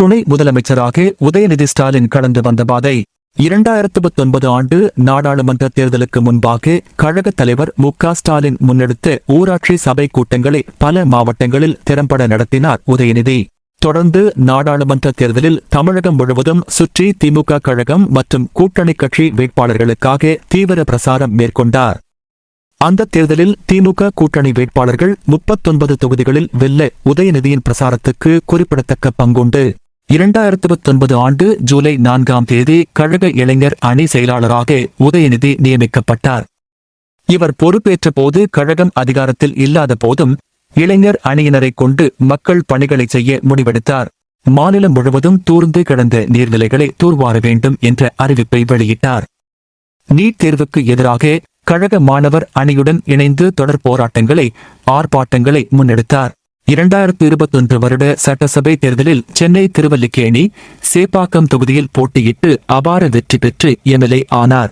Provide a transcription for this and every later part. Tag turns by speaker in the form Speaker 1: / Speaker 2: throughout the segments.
Speaker 1: துணை முதலமைச்சராக உதயநிதி ஸ்டாலின் கடந்து வந்த பாதை. இரண்டாயிரத்து பத்தொன்பது ஆண்டு நாடாளுமன்ற தேர்தலுக்கு முன்பாக கழக தலைவர் மு க ஸ்டாலின் முன்னெடுத்த ஊராட்சி சபை கூட்டங்களை பல மாவட்டங்களில் திறம்பட நடத்தினார் உதயநிதி. தொடர்ந்து நாடாளுமன்ற தேர்தலில் தமிழகம் முழுவதும் சுற்றி திமுக கழகம் மற்றும் கூட்டணி கட்சி வேட்பாளர்களுக்காக தீவிர பிரசாரம் மேற்கொண்டார். அந்த தேர்தலில் திமுக கூட்டணி வேட்பாளர்கள் முப்பத்தொன்பது தொகுதிகளில் வெல்ல உதயநிதியின் பிரசாரத்துக்கு குறிப்பிடத்தக்க பங்குண்டு. இரண்டாயிரத்து பத்தொன்பது ஆண்டு ஜூலை நான்காம் தேதி கழக இளைஞர் அணி செயலாளராக உதயநிதி நியமிக்கப்பட்டார். இவர் பொறுப்பேற்ற போது கழகம் அதிகாரத்தில் இல்லாத போதும் இளைஞர் அணியினரைக் கொண்டு மக்கள் பணிகளை செய்ய முடிவெடுத்தார். மாநிலம் முழுவதும் தூர்ந்து கிடந்த நீர்நிலைகளை தூர்வார வேண்டும் என்ற அறிவிப்பை வெளியிட்டார். நீட் தேர்வுக்கு எதிராக கழக மாணவர் அணியுடன் இணைந்து தொடர் போராட்டங்களை ஆர்ப்பாட்டங்களை முன்னெடுத்தார். இரண்டாயிரத்து இருபத்தொன்று வருட சட்டசபை தேர்தலில் சென்னை திருவல்லிக்கேணி சேப்பாக்கம் தொகுதியில் போட்டியிட்டு அபார வெற்றி பெற்று எம்எல்ஏ ஆனார்.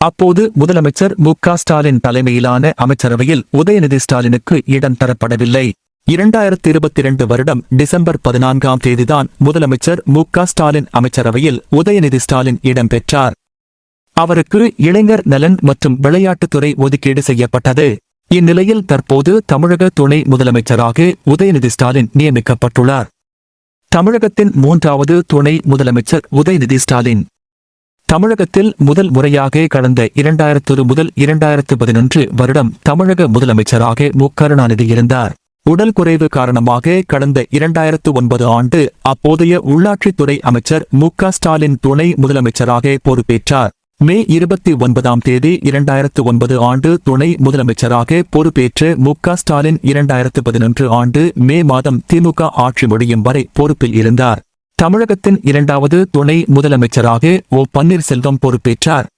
Speaker 1: அப்போது முதலமைச்சர் மு ஸ்டாலின் தலைமையிலான அமைச்சரவையில் உதயநிதி ஸ்டாலினுக்கு இடம் தரப்படவில்லை. இரண்டாயிரத்தி இருபத்தி இரண்டு வருடம் டிசம்பர் பதினான்காம் தேதிதான் முதலமைச்சர் மு ஸ்டாலின் அமைச்சரவையில் உதயநிதி ஸ்டாலின் இடம் பெற்றார். அவருக்கு இளைஞர் நலன் மற்றும் விளையாட்டுத்துறை ஒதுக்கீடு செய்யப்பட்டது. இந்நிலையில் தற்போது தமிழக துணை முதலமைச்சராக உதயநிதி ஸ்டாலின் நியமிக்கப்பட்டுள்ளார். தமிழகத்தின் மூன்றாவது துணை முதலமைச்சர் உதயநிதி ஸ்டாலின். தமிழகத்தில் முதல் முறையாக கடந்த இரண்டாயிரத்து முதல் இரண்டாயிரத்து பதினொன்று வருடம் தமிழக முதலமைச்சராக மு. கருணாநிதி இருந்தார். உடல் குறைவு காரணமாக கடந்த இரண்டாயிரத்து ஒன்பது ஆண்டு அப்போதைய உள்ளாட்சித்துறை அமைச்சர் மு. க. ஸ்டாலின் துணை முதலமைச்சராக பொறுப்பேற்றார். மே இருபத்தி ஒன்பதாம் தேதி இரண்டாயிரத்து ஒன்பது ஆண்டு துணை முதலமைச்சராக பொறுப்பேற்ற மு க ஸ்டாலின் இரண்டாயிரத்து பதினொன்று ஆண்டு மே மாதம் திமுக ஆட்சி முடியும் வரை பொறுப்பில் இருந்தார். தமிழகத்தின் இரண்டாவது துணை முதலமைச்சராக ஓ பன்னீர்செல்வம் பொறுப்பேற்றார்.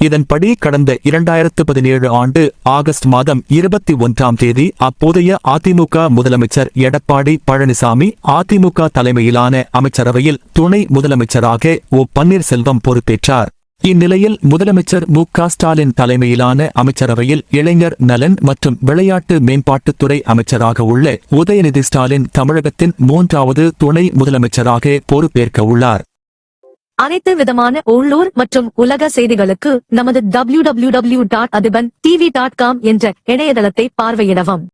Speaker 1: இதன்படி கடந்த இரண்டாயிரத்து பதினேழு ஆண்டு ஆகஸ்ட் மாதம் இருபத்தி ஒன்றாம் தேதி அப்போதைய அதிமுக முதலமைச்சர் எடப்பாடி பழனிசாமி அதிமுக தலைமையிலான அமைச்சரவையில் துணை முதலமைச்சராக ஓ பன்னீர்செல்வம் பொறுப்பேற்றார். இந்நிலையில் முதலமைச்சர் மு க ஸ்டாலின் தலைமையிலான அமைச்சரவையில் இளைஞர் நலன் மற்றும் விளையாட்டு மேம்பாட்டுத்துறை அமைச்சராக உள்ள உதயநிதி ஸ்டாலின் தமிழகத்தின் மூன்றாவது துணை முதலமைச்சராக பொறுப்பேற்க உள்ளார்.
Speaker 2: அனைத்து விதமான உள்ளூர் மற்றும் உலக செய்திகளுக்கு நமது www.adiban dot TV dot com என்ற இணையதளத்தை பார்வையிடவும்.